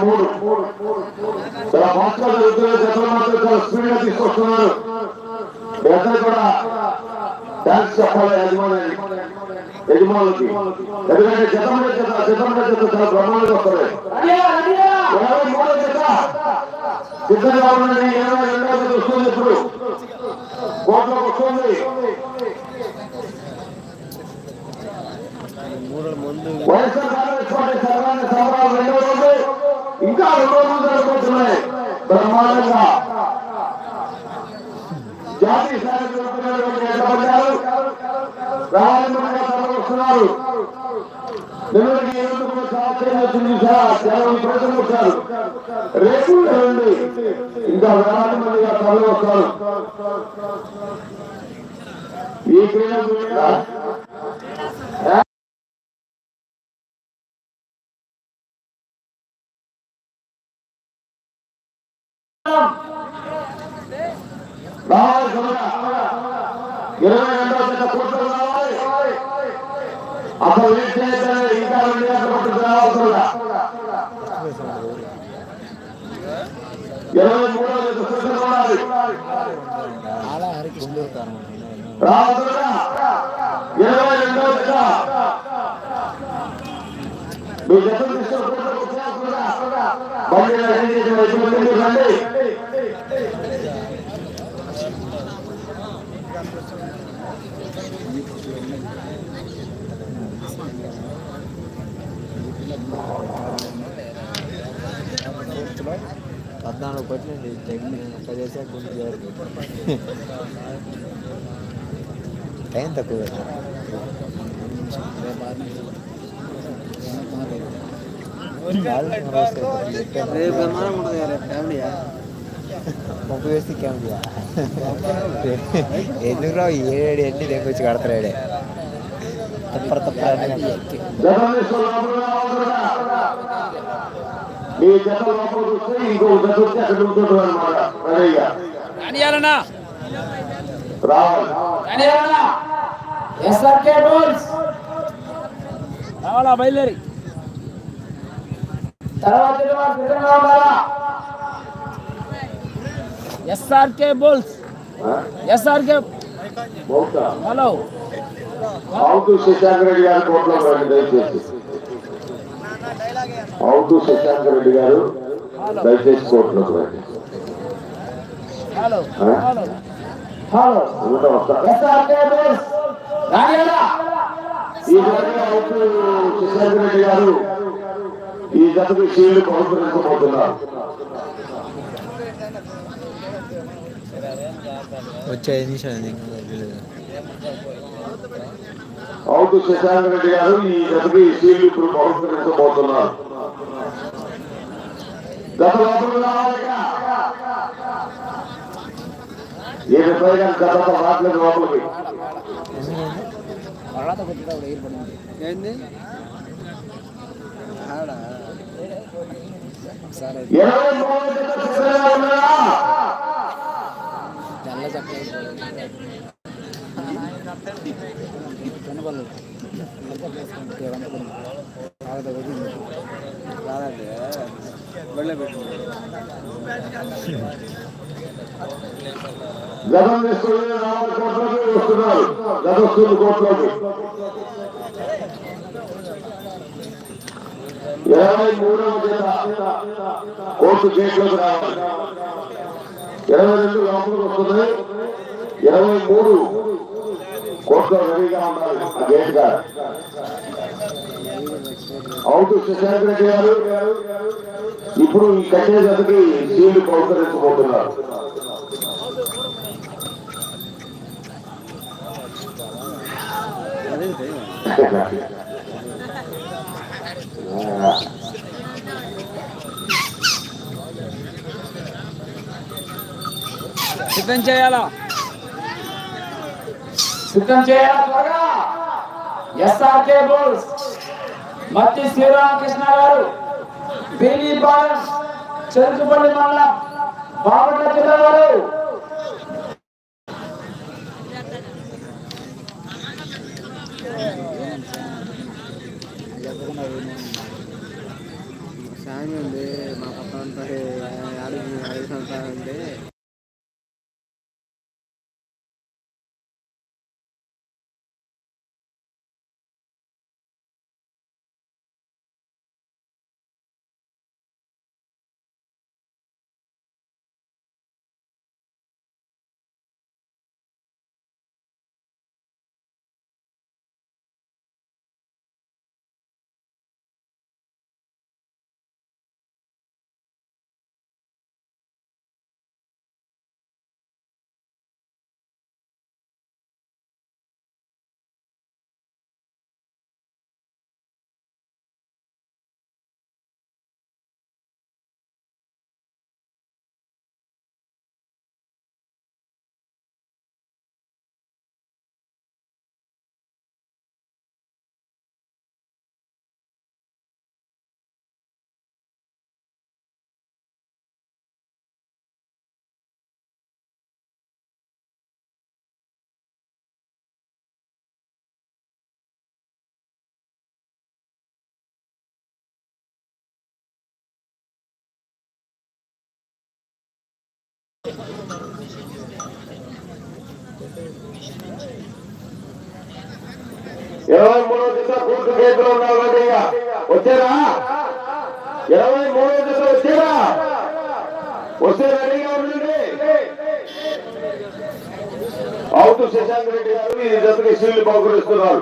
మూడు చాలా ఫాస్ట్గా జరుగుతున్న జతలు మాత్రం చాలా స్పీడ్ గా తీసుకొస్తున్నారు ఇద్దరు కూడా థ్యాంక్స్ చెప్పాలి యజమాని యజమానులకి. ఎందుకంటే జతమైన జత జతంలో జత చాలా బ్రహ్మాండంగా వస్తుంది ఇరవై మూడో జత. సిద్ధంగా ఉండండి. ఇరవై రెండో జత వస్తుంది ఇప్పుడు. కోట్లోకి వస్తుంది. వైఎస్ఆర్ కాంగ్రెస్ పార్టీ సర్వాన్ని సంబరాలు రెండో రోజు. ఇంకా రెండో రోజు జరగబోతున్నాయి బ్రహ్మాండంగా. సభలు వస్తున్నారు నిన్నటికి ఈ రోజు కూడా చాలా చేంజ్ వచ్చింది సార్ చాలా ప్రజలు వచ్చారు రేపు ఎల్లుండి ఇంకా వేలాది మందిగా సభలు వస్తారు ఈ క్రీడ చూడగా రావాలి త్వరగా. ఇరవై రెండవ జత కూర్చొని రావాలి అసలు ఏం చేయలేదు ఇంకా రెండు గంటల పట్టుకు రావాలి త్వరగా. ఇరవై మూడవ జత కూర్చొని రావాలి చాలా హరికృష్ణ రావాలి త్వరగా. ఇరవై రెండవ జత మీ జత తీసుకొని కూర్చొని వచ్చేయాలి త్వరగా. బండి రెడీ చేసి వైపు ముందుకు రండి పద్నాలుగు పట్టినండి పది వేసాక గుండు జారిపోయింది టైం తక్కువ రేపు రేపు ముప్పై వేస్తే క్యామియా ఎందుకు రావు? ఏడు ఎన్ని తెగొచ్చి కడతాడే తప్పర తప్పర అన్నీ జర్నలిస్టులు లోపలికి రావాలన్నా మీ జత లోపలికి వస్తే ఇంకో జత వచ్చి అక్కడ ఉంటుంది అనమాట రావాలి. బయలుదేరి. తర్వాత ఎస్ఆర్కే బోల్స్ ఎస్ఆర్కే హలో అవుతూ శశాంక్ రెడ్డి గారు కోర్టులో రండి దయచేసి. అవుతూ శశాంక్ రెడ్డి గారు దయచేసి కోర్టులోకి రండి. ఈ జతకి అవుతూ శశాంక్ రెడ్డి గారు ఈ జతకి షీల్డ్ బహుకరించబోతున్నారు వచ్చే నిమిషాలు. అవుతూ శశాంక్ రెడ్డి గారు ఈ జతకి షీల్డ్ ఇప్పుడు బహుకరించబోతున్నారు గత లోపలికి రావాలి ఇక. ఏ లోపలికి ఏంది ఇరవై మూడు సిద్ధంగా ఉన్నారా కనబడలేదు రాదండి వస్తున్నారు ఇరవై మూడవ జత కోర్టు గేట్లోకి రావాలి ఇరవై రెండు లోపలికి వస్తుంది ఇరవై మూడు కోర్టులో రెడీగా ఉండాలి ఆ గేట్ గారు అవుట్ శశాంక్ గారు. ఇప్పుడు ఈ కట్టే గదికి సీలు బహుకరించబోతున్నారు సిద్ధం చేయాలా? సిద్ధం చేయాలా త్వరగా? ఎస్ఆర్కే బోల్స్. మత్తి శ్రీరామకృష్ణ గారు బీలీపాలెం చెరుకుపల్లి మండలం బాపట్ల జిల్లా వారు. సాయం ఉంది మా పక్క అంతా ఆడికి ఐదు సంవత్సరాలు అంటే ఇరవై మూడో దిశ పూర్తి చేతిలో ఉన్నావు ఇక. వచ్చారా? ఇరవై మూడో దిశ వచ్చారా? వస్తే రెడ్డిగా ఉండండి. అవుతూ శశాంక్ రెడ్డి గారు ఈ జతకి సీళ్ళు బహుకరిస్తున్నారు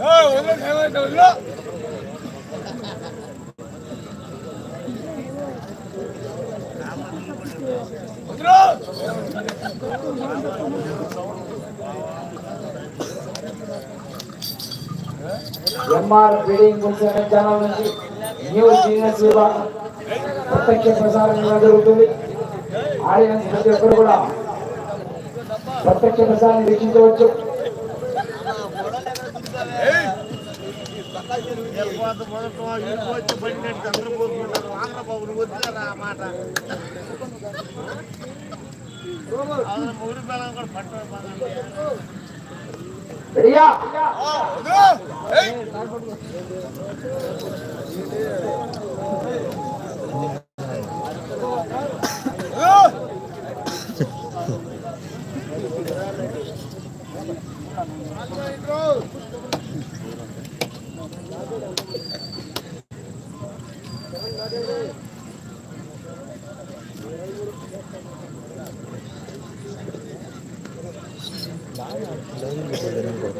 야, 오늘 생활 놀라! కుమార్ బిల్డింగ్ మున్సిపల్ ఛానల్ నుంచి న్యూస్ సీనియర్స్ విభాగం ప్రత్యక్ష ప్రసారం జరుగుతుంది ఆడియన్స్ ప్రతి ఒక్కరు కూడా ప్రత్యక్ష ప్రసారం వీక్షించవచ్చు మాట రెడీయా రెడీగా Ben de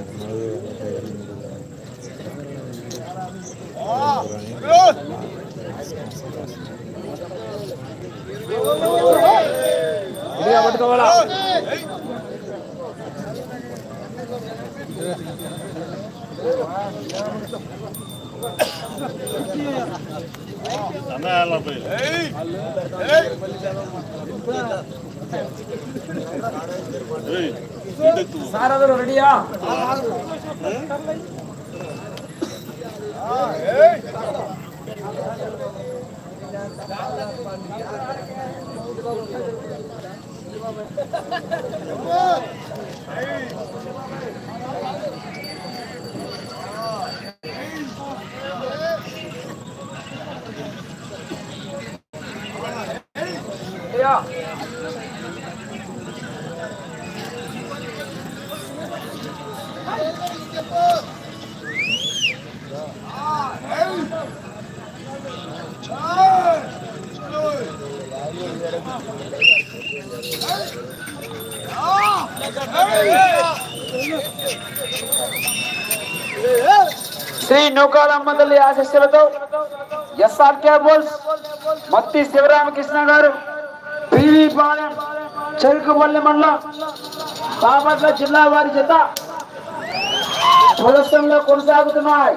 آ رہا శ్రీ నూకాలమ్మ తల్లి ఆశస్సులతో ఎస్ఆర్ కేబుల్స్ మత్తి శివరామకృష్ణ గారు పివి పాలెం చెరుకుపల్లి మండలం బాపట్ల జిల్లా వారి చేత ప్రదర్శనలో కొనసాగుతున్నాయి.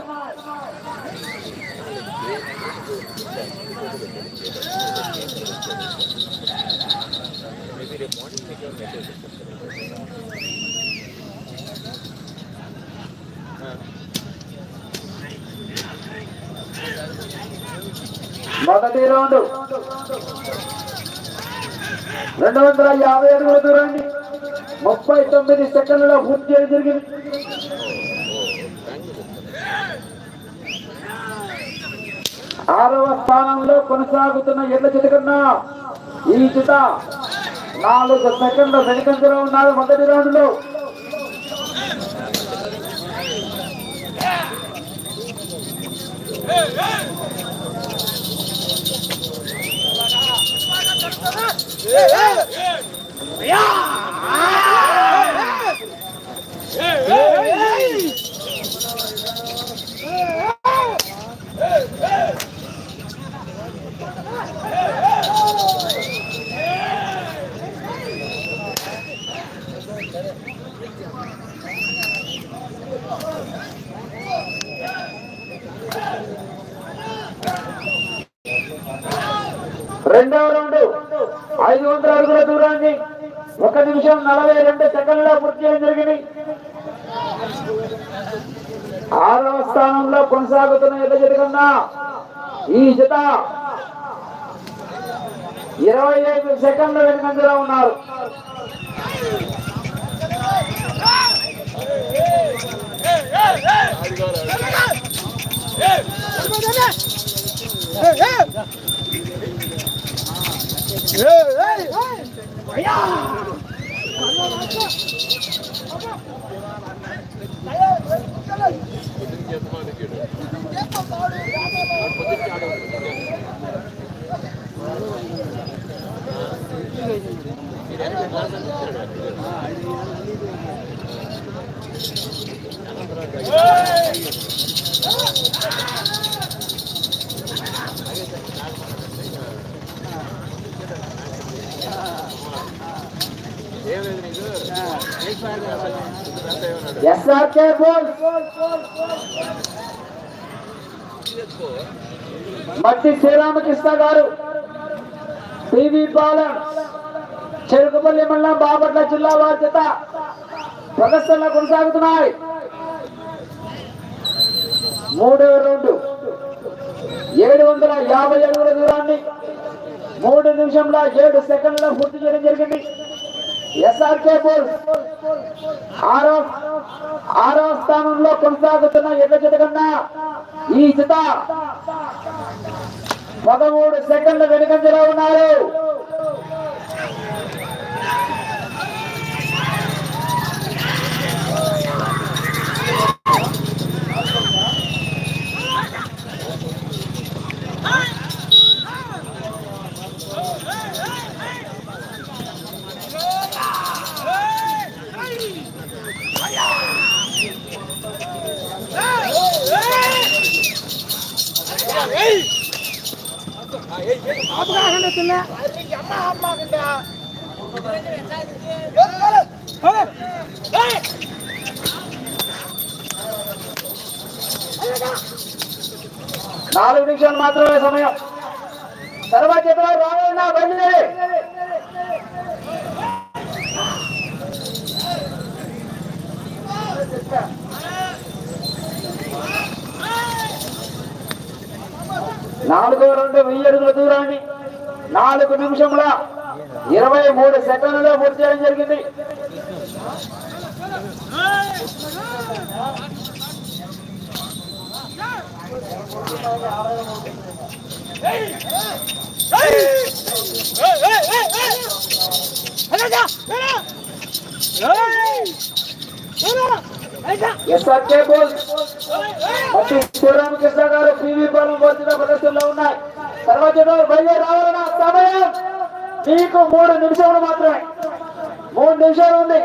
మొదటి రౌండ్. రెండు వందల యాభై అడుగుల దూరాన్ని ముప్పై తొమ్మిది సెకండ్లలో పూర్తి చేయడం జరిగింది. ఆరవ స్థానంలో కొనసాగుతున్న ఎడ్ల జత కన్నా ఈ జత నాలుగు సెకండ్ల వెనుకంజలో ఉన్నారు మొదటి రౌండ్లో. Hey, hey! Yeah! చేయడం జరిగింది ఆరవ స్థానంలో కొనసాగుతున్న ఎట జత కన్నా ఈ జత ఇరవై ఐదు సెకండ్ల వెనుకంజలో ఉన్నారు ఎస్ఆర్కే బోల్. మట్టి శ్రీరామకృష్ణ గారు. టీవీ పాలెం చెరుకుపల్లి మండలం బాపట్ల జిల్లా వారి చేత ప్రదర్శనలు కొనసాగుతున్నాయి. మూడవ రౌండ్. ఏడు వందల యాభై అడుగుల దూరాన్ని మూడు నిమిషంల ఏడు సెకండ్ల పూర్తి చేయడం జరిగింది. ఎస్ఆర్కే బోల్ ఆరో ఆరో స్థానంలో కొనసాగుతున్న ఎడ్ల జత కన్నా ఈ జత. పదమూడు సెకండ్ల వెనుకంజలో ఉన్నారు. పడుతుందా నాలుగు నిమిషాలు మాత్రమే సమయం. తర్వాత చేతిలో రావాలన్నా బయలుదేరి నాలుగో రెండు వెయ్యి అడుగుల దూరాన్ని. నాలుగు నిమిషముల ఇరవై మూడు సెకండ్లో పూర్తి చేయడం జరిగింది. ఎస్ఆర్కే బోల్ శ్రీరామకృష్ణ గారు పీవీ పాలెం వచ్చిన ప్రదర్శనలో ఉన్నాయి. తర్వాత బయలుదేరి రావాలన్న సమయం. మీకు మూడు నిమిషములు మాత్రమే. మూడు నిమిషాలు ఉంది.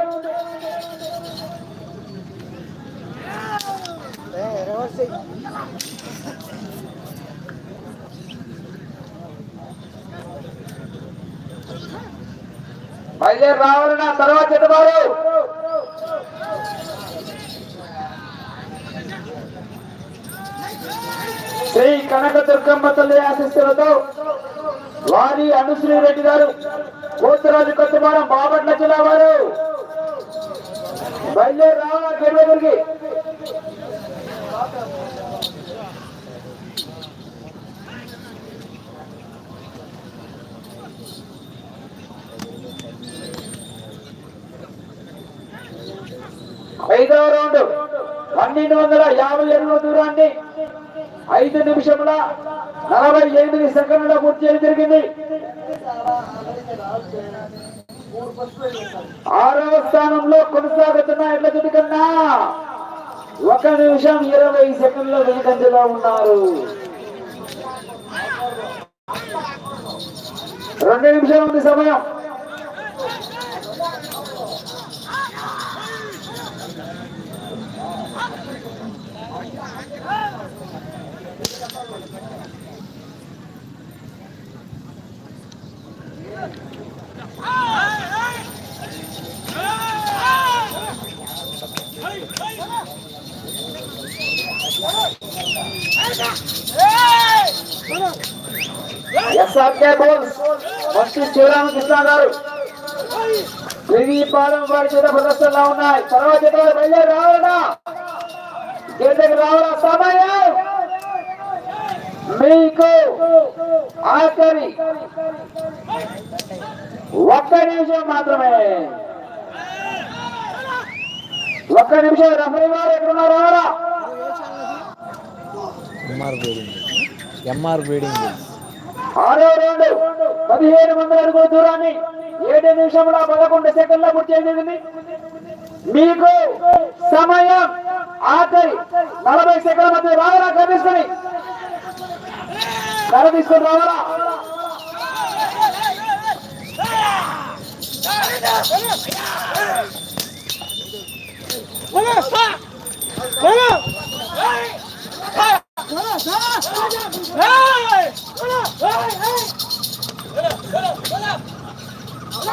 బయలుదేరి రావాలన్న తర్వాత చెట్టుబారు శ్రీ కనక దుర్గమ్మ తల్లి ఆశిస్తులతో వారి అనుశ్రీ రెడ్డి గారు కోతురాజు కొత్తమారం బాపట్ల జిల్లా వారు బయలుదేరి రావాలా గెలువెదురికి ఐదవ రౌండ్. పన్నెండు వందల యాభై ఎనిమిది దూరాన్ని ఐదు నిమిషముల నలభై ఎనిమిది సెకండ్ల పూర్తి చేయడం జరిగింది. ఆరవ స్థానంలో కొనసాగుతున్న ఎట్ల జట్టు కన్నా ఒక నిమిషం ఇరవై సెకండ్ల వెనుకంజలో ఉన్నారు. రెండు నిమిషాలు ఉంది సమయం. ఎస్ఆర్కే శివరామకృష్ణ గారు. పాలెం వారి చేత ఉన్నాయి. తర్వాత సమయం. మీకు ఆఖరి ఒక్క నిమిషం మాత్రమే. ఒక్క నిమిషం రెఫరీ వారు ఎక్కడున్నారు? M R breeding M R breeding ఆరో రౌండ్ పదిహేను వందల అడుగుల దూరాన్ని ఏడు నిమిషముల పదకొండు సెకండ్ల పూర్తి చేసింది మీకు సమయం ఆఖరి నలభై సెకండ్ల మధ్య రావాలా తీసుకొని కర తీసుకొని రావాలా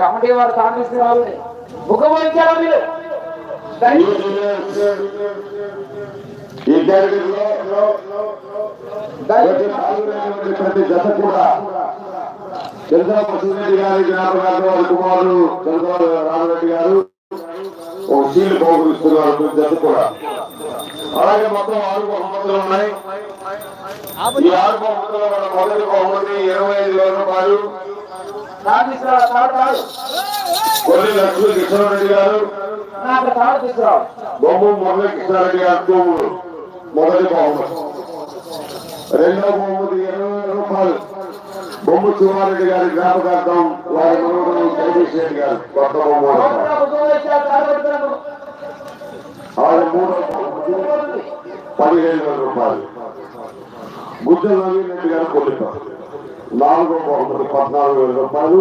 కమిటీ వారు కాంగ్రెస్ వాళ్ళని ముఖం వహించారా మీరు? ప్రతి పాల్గొనేటువంటి జత కూడా చంద్రబాబు రెడ్డి గారి జ్ఞాపకాలు వారి కుమారుడు చంద్రబాబు రామరెడ్డి గారు ఒక సీలు బహుకరిస్తున్నారు ప్రతి జత కూడా. అలాగే మొత్తం ఆరు బహుమతులు ఉన్నాయి. ఈ ఆరు బహుమతులు మొదటి బహుమతి ఇరవై ఐదు వేల రూపాయలు. కొన్ని గారు బొమ్మ మురళీ కృష్ణారెడ్డి గారు తూములు మొదటి బహుమతి రెండో బహుమతి ఇరవై రూపాయలు. బొమ్మ శివారెడ్డి గారి జ్ఞాపకార్థం వారి రెడ్డి గారు కొత్త బొమ్మ కాపాడుతున్నాము మూడో పదిహేను వేల రూపాయలు. నవీన్ రెడ్డి గారు నాలుగో బహుమతి పద్నాలుగు వేల రూపాయలు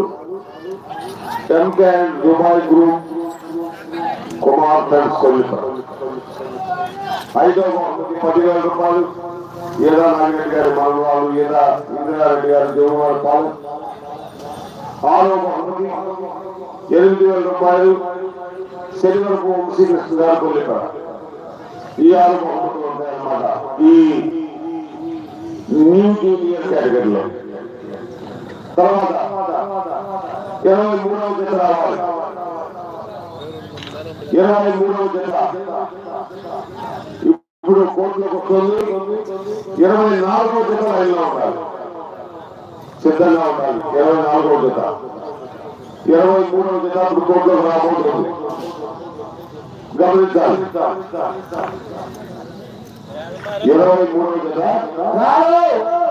M K Dubai group Kumar friends కొల్లిక ఐదో బహుమతి పదివేల రూపాయలు ఈదా నాగిరెడ్డి గారి మనవాళ్ళు ఈదా ఇందిరారెడ్డి గారి దేవవారి పాలెం ఆరో బహుమతి ఎనిమిది వేల రూపాయలు శనివరపు శ్రీకృష్ణ గారు కొల్లిక ఈ ఆరు బహుమతులు ఉంటాయన్నమాట ఈ న్యూ జూనియర్ కేటగిరీలో తర్వాత ఇరవై మూడవ జత రావాలి ఇరవై మూడవ జత ఇప్పుడు కోర్టులోకి వస్తుంది ఇరవై నాలుగో జత లైన్లో ఉండాలి సిద్ధంగా ఉండాలి ఇరవై నాలుగో జత ఇరవై మూడవ జత ఇప్పుడు కోర్టులోకి రాబోతుంది గమనించాలి ఇరవై మూడవ జత రాలో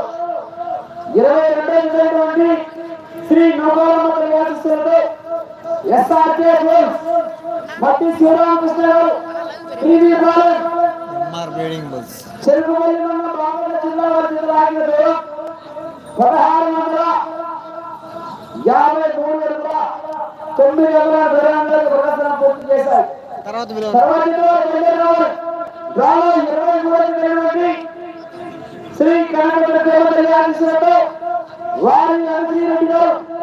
ఇరవై రెండైనటువంటి శ్రీ నోగాలమ్మ కళ్యాణిస్తున్నది ఎస్ఆర్కే బోల్స్ మట్టి Sivaramakrishna garu TV Palem M R breeding bulls Cherukupalli మండలం బాపట్ల జిల్లా వారి జిల్లా ఆగిన దూరం పదహారు వందల యాభై మూడు వేల తొమ్మిది వందల దూరాన్ని ప్రదర్శన పూర్తి చేశారు తర్వాత ఇరవై మూడు శ్రీ కనకదుర్గ దేవత వారి రెడ్డి